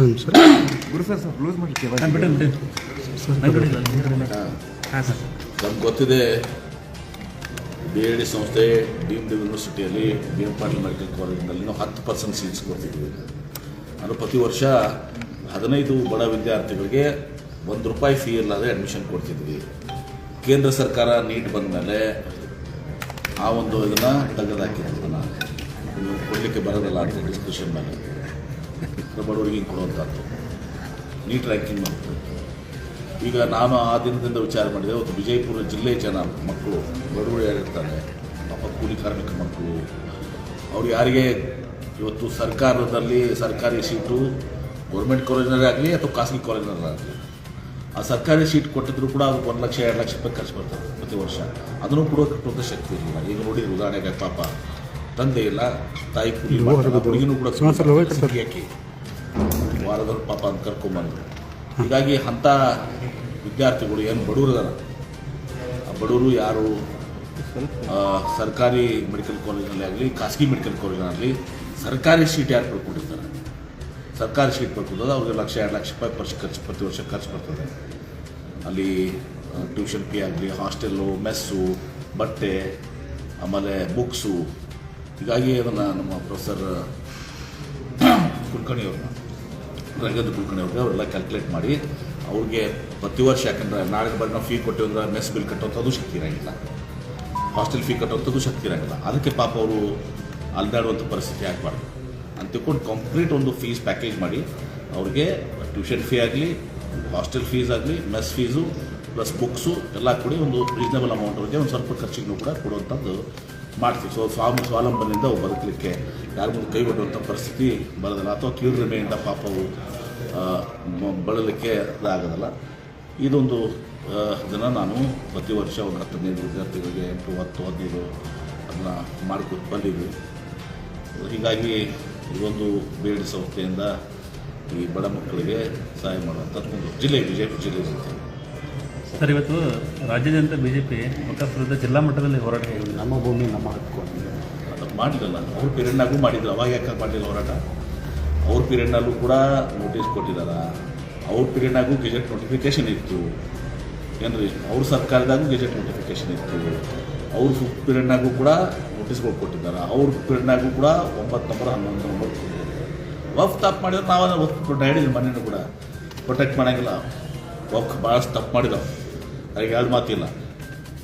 ಒಂದು ಸರ್. ಗುರು sir sir loose ಮಾಡಲಿಕ್ಕೆ ಹಾಂ ಸರ್. ನಮ್ಗೆ ಗೊತ್ತಿದೆ ಬಿ ಎ ಡಿ ಸಂಸ್ಥೆ ಡೀಮ್ಡ್ ಯೂನಿವರ್ಸಿಟಿಯಲ್ಲಿ ಬಿ ಎಂ ಪಾಟೀಲ್ ಮೆಡಿಕಲ್ ಕಾಲೇಜಿನಲ್ಲಿ ನಾವು ಹತ್ತು ಪರ್ಸೆಂಟ್ ಸೀಟ್ಸ್ ಕೊಡ್ತಿದ್ವಿ. ನಾನು ಪ್ರತಿ ವರ್ಷ ಹದಿನೈದು ಬಡ ವಿದ್ಯಾರ್ಥಿಗಳಿಗೆ ಒಂದು ರೂಪಾಯಿ ಫೀ ಇಲ್ಲದೆ ಅಡ್ಮಿಷನ್ ಕೊಡ್ತಿದ್ವಿ. ಕೇಂದ್ರ ಸರ್ಕಾರ ನೀಟ್ ಬಂದ ಮೇಲೆ ಆ ಒಂದು ಇದನ್ನು ತೆಗೆದಾಕಿದ್ರು ನಾನು ಕೊಡಲಿಕ್ಕೆ ಬರೋದಿಲ್ಲ ಅಂತ ಡಿಸ್ಕಷನ್ ಮೇಲೆ ಬಡವರಿಗೆ ಹಿಂಗೆ ಕೊಡುವಂಥದ್ದು ನೀಟ್ ರ್ಯಾಂಕಿಂಗ್ ಮಾಡ್ತಾರೆ ಈಗ ನಾನು ಆ ದಿನದಿಂದ ವಿಚಾರ ಮಾಡಿದೆ ಒಂದು ವಿಜಯಪುರ ಜಿಲ್ಲೆ ಜನ, ಮಕ್ಕಳು, ಬಡವರು ಯಾರಿರ್ತಾರೆ, ಪಾಪ ಕೂಲಿ ಕಾರ್ಮಿಕ ಮಕ್ಕಳು, ಅವ್ರು ಯಾರಿಗೆ ಇವತ್ತು ಸರ್ಕಾರದಲ್ಲಿ ಸರ್ಕಾರಿ ಸೀಟು, ಗೌರ್ಮೆಂಟ್ ಕಾಲೇಜಿನಲ್ಲೇ ಆಗಲಿ ಅಥವಾ ಖಾಸಗಿ ಆಗಲಿ, ಆ ಸರ್ಕಾರಿ ಸೀಟ್ ಕೊಟ್ಟಿದ್ರು ಕೂಡ ಅದು ಒಂದು ಲಕ್ಷ, ಎರಡು ಲಕ್ಷ ರೂಪಾಯಿ ಖರ್ಚು ಬರ್ತದೆ ಪ್ರತಿ ವರ್ಷ. ಅದನ್ನು ಕೂಡ ಕಟ್ಟುವಂಥ ಶಕ್ತಿ ಇರಲಿಲ್ಲ ಈಗ ನೋಡಿದ್ರು ಉದಾಹರಣೆಗೆ ಪಾಪ ತಂದೆ ಇಲ್ಲ ತಾಯಿ ಕೂಲಿ. ಹುಡುಗಿನೂ ಕೂಡ ಹಾಕಿ ವಾರದಲ್ಲಿ ಪಾಪ ಅಂತ ಕರ್ಕೊಂಬಂದ್ರು. ಹೀಗಾಗಿ ಅಂಥ ವಿದ್ಯಾರ್ಥಿಗಳು ಏನು ಬಡವರು ಇದಾರ ಆ ಬಡವರು ಯಾರು? ಸರ್ಕಾರಿ ಮೆಡಿಕಲ್ ಕಾಲೇಜಲ್ಲಿ ಆಗಲಿ ಖಾಸಗಿ ಮೆಡಿಕಲ್ ಕಾಲೇಜಿನಲ್ಲಿ ಸರ್ಕಾರಿ ಸೀಟ್ ಯಾರು ಪಡ್ಕೊಂಡಿರ್ತಾರೆ? ಸರ್ಕಾರಿ ಸೀಟ್ ಪಡ್ಕೊಂಡದ ಅವ್ರಿಗೆ ಲಕ್ಷ ಎರಡು ಲಕ್ಷ ರೂಪಾಯಿ ವರ್ಷ ಖರ್ಚು ಪ್ರತಿ ವರ್ಷ ಖರ್ಚು ಬರ್ತದೆ. ಅಲ್ಲಿ ಟ್ಯೂಷನ್ ಫೀ ಆಗಲಿ ಹಾಸ್ಟೆಲ್ಲು ಮೆಸ್ಸು ಬಟ್ಟೆ ಆಮೇಲೆ ಬುಕ್ಸು ಹೀಗಾಗಿ ಅದನ್ನು ನಮ್ಮ ಪ್ರೊಫೆಸರ್ ಕುಲಕರ್ಣಿಯವ್ರನ್ನ ರಂಗದ ಕುಲಕರ್ಣಿಯವ್ರಿಗೆ ಅವರೆಲ್ಲ ಕ್ಯಾಲ್ಕುಲೇಟ್ ಮಾಡಿ, ಅವ್ರಿಗೆ ಪ್ರತಿ ವರ್ಷ ಯಾಕಂದ್ರೆ ನಾಳೆ ಬಾರಿ ನಾವು ಫೀ ಕೊಟ್ಟಿವಿ ಅಂದ್ರೆ ಮೆಸ್ ಬಿಲ್ ಕಟ್ಟುವಂಥದ್ದು ಶಕ್ತಿ ಇರೋಂಗಿಲ್ಲ. ಹಾಸ್ಟೆಲ್ ಫೀ ಕಟ್ಟುವಂಥದ್ದು ಶಕ್ತಿ ಇರೋಂಗಿಲ್ಲ. ಅದಕ್ಕೆ ಪಾಪ ಅವರು ಅಲ್ದಾಡುವಂಥ ಪರಿಸ್ಥಿತಿ ಆಗಬಾರ್ದು. ಅಂತ ತಿಳ್ಕೊಂಡು ಕಂಪ್ಲೀಟ್ ಒಂದು ಫೀಸ್ ಪ್ಯಾಕೇಜ್ ಮಾಡಿ, ಅವ್ರಿಗೆ ಟ್ಯೂಷನ್ ಫೀ ಆಗಲಿ ಹಾಸ್ಟೆಲ್ ಫೀಸ್ ಆಗಲಿ ಮೆಸ್ ಫೀಸು ಪ್ಲಸ್ ಬುಕ್ಸು ಎಲ್ಲ ಕೂಡಿ ಒಂದು ರೀಸನಬಲ್ ಅಮೌಂಟ್ ಅವ್ರಿಗೆ ಒಂದು ಸ್ವಲ್ಪ ಖರ್ಚಿಗೂ ಕೂಡ ಕೊಡುವಂಥದ್ದು ಮಾಡ್ತೀವಿ. ಸೊ ಸ್ವಾಮಿ ಸ್ವಾವಲಂಬನೆಯಿಂದ ಅವು ಬದುಕಲಿಕ್ಕೆ ಯಾರ ಮುಂದೆ ಕೈ ಒಡ್ಡುವಂಥ ಪರಿಸ್ಥಿತಿ ಬರೋದಿಲ್ಲ ಅಥವಾ ಕೀಳ್ರಿಮೆಯಿಂದ ಪಾಪವು ಬಳಲಿಕ್ಕೆ ಆಗೋದಿಲ್ಲ ಇದೊಂದು ದಿನ ನಾನು ಪ್ರತಿ ವರ್ಷ ಒಂದು ಹತ್ತು ಹದಿನೈದು ವಿದ್ಯಾರ್ಥಿಗಳಿಗೆ ಎಂಟು, ಹತ್ತು, ಹದಿನೈದು ಅದನ್ನು ಮಾಡ್ಕೊಂಡು ಬಂದಿದ್ವಿ. ಹೀಗಾಗಿ ಇದೊಂದು ಬೇಡಿ ಸಂಸ್ಥೆಯಿಂದ ಈ ಬಡ ಮಕ್ಕಳಿಗೆ ಸಹಾಯ ಮಾಡುವಂಥದ್ದು ಒಂದು ಜಿಲ್ಲೆ ವಿಜಯಪುರ ಜಿಲ್ಲೆ ಇರುತ್ತೆ ಸರ್ ಇವತ್ತು ರಾಜ್ಯಾದ್ಯಂತ ಬಿ ಜೆ ಪಿ ಮಕ್ಕಳ ವಿರುದ್ಧ ಜಿಲ್ಲಾ ಮಟ್ಟದಲ್ಲಿ ಹೋರಾಟ ಕೈಗೊಂಡಿದೆ ನಮ್ಮ ಭೂಮಿ ನಮ್ಮ ಹಕ್ಕು ಅದು ಮಾಡಲಿಲ್ಲ ಅವ್ರ ಪೀರಿಯಡ್ನಾಗೂ ಮಾಡಿದ್ರು ಅವಾಗ ಯಾಕೆ ಮಾಡಲಿಲ್ಲ ಹೋರಾಟ? ಅವ್ರ ಪೀರಿಯಡ್ನಲ್ಲೂ ಕೂಡ ನೋಟಿಸ್ ಕೊಟ್ಟಿದ್ದಾರೆ ಅವ್ರ ಪೀರಿಯಡ್ನಾಗೂ ಗೆಜೆಟ್ ನೋಟಿಫಿಕೇಶನ್ ಇತ್ತು. ಏನ್ರಿ ಅವ್ರ ಸರ್ಕಾರದಾಗೂ ಗೆಜೆಟ್ ನೋಟಿಫಿಕೇಶನ್ ಇತ್ತು. ಅವ್ರ ಪೀರಿಯಡ್ನಾಗೂ ಕೂಡ ನೋಟಿಸ್ಗಳು ಕೊಟ್ಟಿದ್ದಾರೆ. ಅವ್ರ ಪೀರಿಯಡ್ನಾಗೂ ಕೂಡ ಒಂಬತ್ತು ನಂಬರ್ ಹನ್ನೊಂದು ನಂಬರ್ ವಫ್ ತಪ್ಪು ಮಾಡಿದ್ರೆ ನಾವು ಅದನ್ನು ವಫ್ ಹೇಳಿದ್ವಿ ಮನೇನು ಕೂಡ. ಪ್ರೊಟೆಕ್ಟ್ ಮಾಡೋಂಗಿಲ್ಲ. ವಫ್ ಭಾಳಷ್ಟು ತಪ್ಪು ಮಾಡಿದಾವೆ ಅದಕ್ಕೆ ಎರಡು ಮಾತಿಲ್ಲ.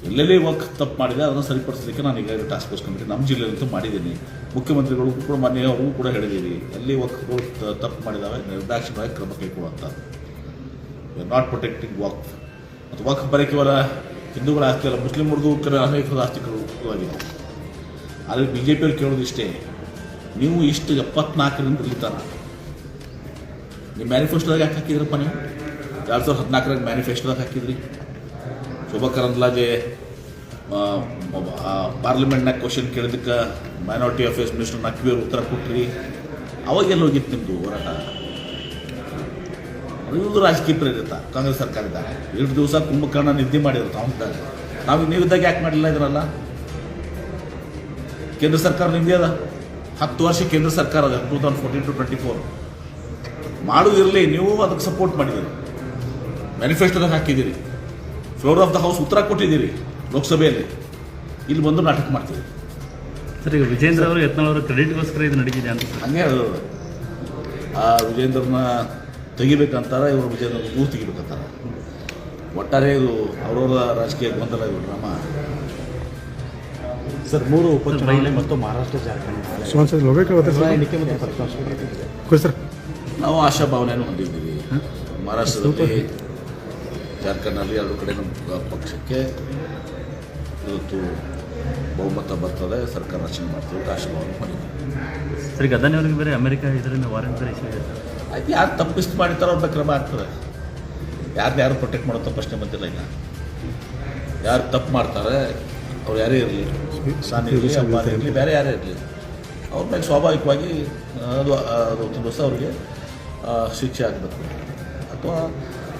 ಎಲ್ಲೆಲ್ಲಿ ವರ್ಕ್ ತಪ್ಪು ಮಾಡಿದೆ ಅದನ್ನು ಸರಿಪಡಿಸೋದಕ್ಕೆ ನಾನು ಈಗ ಟಾಸ್ಕ್ ಫೋರ್ಸ್ ಕಮಿಟಿ ನಮ್ಮ ಜಿಲ್ಲೆಯಲ್ಲಂತೂ ಮಾಡಿದ್ದೀನಿ. ಮುಖ್ಯಮಂತ್ರಿಗಳಿಗೂ ಕೂಡ ಮನೆಯವರು ಕೂಡ ಹೇಳಿದ್ದೀನಿ ಎಲ್ಲಿ ವರ್ಕ್ಗಳು ತಪ್ಪು ಮಾಡಿದಾವೆ, ನಿರ್ದಾಕ್ಷಿಣ್ಯವಾಗಿ ಕ್ರಮ ಕೈಗೊಳ್ಳುವಂಥದ್ದು ನಾಟ್ ಪ್ರೊಟೆಕ್ಟಿಂಗ್ ವಕ್ ಮತ್ತು ವಕ್ ಬರೀ ಕೇವಲ ಹಿಂದೂಗಳ ಆಸ್ತಿ ಅಲ್ಲ, ಮುಸ್ಲಿಂ ಕೆಲ ಅನೇಕ ಆಸ್ತಿಗಳು ಆಗಿದೆ. ಆದರೆ ಬಿ ಜೆ ಪಿಯವ್ರು ಕೇಳೋದು ಇಷ್ಟೇ, ನೀವು ಇಷ್ಟು ಎಪ್ಪತ್ನಾಲ್ಕರಿಂದ ಇರ್ತಾರ ನಿಮ್ಮ ಮ್ಯಾನಿಫೆಸ್ಟೋದಾಗ ಯಾಕೆ ಹಾಕಿದ್ರಪ್ಪ ನೀವು? ಎರಡು ಸಾವಿರದ ಹದಿನಾಲ್ಕರಾಗ ಮ್ಯಾನಿಫೆಸ್ಟೋದಾಗ ಹಾಕಿದ್ರಿ. ಶೋಭಾ ಕರಂದ್ಲಾಜೆ ಪಾರ್ಲಿಮೆಂಟ್ನಾಗ ಕ್ವಶನ್ ಕೇಳಿದಕ್ಕೆ ಮೈನಾರಿಟಿ ಅಫೇರ್ಸ್ ಮಿನಿಸ್ಟರ್ ನಕ್ವಿಯವ್ರು ಉತ್ತರ ಕೊಟ್ರಿ. ಅವಾಗೆಲ್ಲ ಹೋಗಿತ್ತು ನಿಮ್ಮದು ಹೋರಾಟ? ಅದು ರಾಜಕೀಯ ಪ್ರೇರಿತ, ಕಾಂಗ್ರೆಸ್ ಸರ್ಕಾರದಾಗ ಎರಡು ದಿವಸ ಕುಂಭಕರ್ಣ ನಿದ್ದೆ ಮಾಡಿದ್ರು ತಾವಿದ್ದಾಗ ನಾವು ನೀವಿದ್ದಾಗ ಯಾಕೆ ಮಾಡಿಲ್ಲ ಇದರಲ್ಲ? ಕೇಂದ್ರ ಸರ್ಕಾರ ನಿಮ್ಮದೇ ಅದ? ಹತ್ತು ವರ್ಷ ಕೇಂದ್ರ ಸರ್ಕಾರ ಅದ two thousand fourteen to twenty four ಮಾಡೋದಿರಲಿ ನೀವು ಅದಕ್ಕೆ ಸಪೋರ್ಟ್ ಮಾಡಿದ್ದೀರಿ. ಮ್ಯಾನಿಫೆಸ್ಟೋದಾಗ ಹಾಕಿದ್ದೀರಿ. ಫ್ಲೋರ್ ಆಫ್ ದ ಹೌಸ್ ಉತ್ತರ ಕೊಟ್ಟಿದ್ದೀರಿ ಲೋಕಸಭೆಯಲ್ಲಿ. ಇಲ್ಲಿ ಬಂದು ನಾಟಕ ಮಾಡ್ತೀವಿ. ಸರ್ ಈಗ ವಿಜೇಂದ್ರ ಅವರು ಯತ್ನಾಳ್ ಅವರ ಕ್ರೆಡಿಟ್ಗೋಸ್ಕರ ಇದು ನಡೀತಿದೆ ಅಂತ ಹಂಗೆ ಅದು ಆ ವಿಜೇಂದ್ರನ ತೆಗಿಬೇಕಂತಾರೆ ಇವರು ವಿಜೇಂದ್ರ ಮೂರು ತೆಗಿಬೇಕಂತಾರೆ. ಒಟ್ಟಾರೆ ಇದು ಅವರವರ ರಾಜಕೀಯ ಗೊಂದಲ ಇವರು ನಮ್ಮ. ಸರ್ ಮೂರು ಉಪಚುನಾವಣೆ ಮತ್ತು ಮಹಾರಾಷ್ಟ್ರ ಜಾರ್ಖಂಡ್. ನಾವು ಆಶಾಭಾವನೆಯನ್ನು ಹೊಂದಿದ್ದೀವಿ. ಮಹಾರಾಷ್ಟ್ರದಲ್ಲಿ ಜಾರ್ಖಂಡ್ನಲ್ಲಿ ಎರಡು ಕಡೆ ನಮ್ಮ ಪಕ್ಷಕ್ಕೆ ಇವತ್ತು ಬಹುಮತ ಬರ್ತದೆ. ಸರ್ಕಾರ ರಚನೆ ಮಾಡ್ತೀವಿ. ಆಶೀರ್ವಾದ ಮಾಡಿದ್ದೀವಿ ಸರಿ ಅವರಿಗೆ ಬೇರೆ ಅಮೆರಿಕ ಇದರಿಂದ ವಾರಂಟ್ ಬೇರೆ ಇಶ್ಯೂ ಇದೆ ಆಯ್ತು ಯಾರು ತಪ್ಪಿಸ್ತು ಮಾಡಿರ್ತಾರೋ ಅಂತ ಕ್ರಮ ಆಗ್ತದೆ. ಯಾರನ್ನ ಯಾರು ಪ್ರೊಟೆಕ್ಟ್ ಮಾಡೋ ಪ್ರಶ್ನೆ ಬಂದಿಲ್ಲ ಈಗ. ಯಾರು ತಪ್ಪು ಮಾಡ್ತಾರೆ ಅವ್ರು ಯಾರೇ ಇರಲಿ. ಸಾನಿ ಇರಲಿ ಇರಲಿ ಬೇರೆ ಯಾರೇ ಇರಲಿ. ಅವ್ರ ಮೇಲೆ ಸ್ವಾಭಾವಿಕವಾಗಿ ಅದು ಅದು ಒಂದು ದಿವಸ ಅವ್ರಿಗೆ ಶಿಕ್ಷೆ ಆಗಬೇಕು. ಅಥವಾ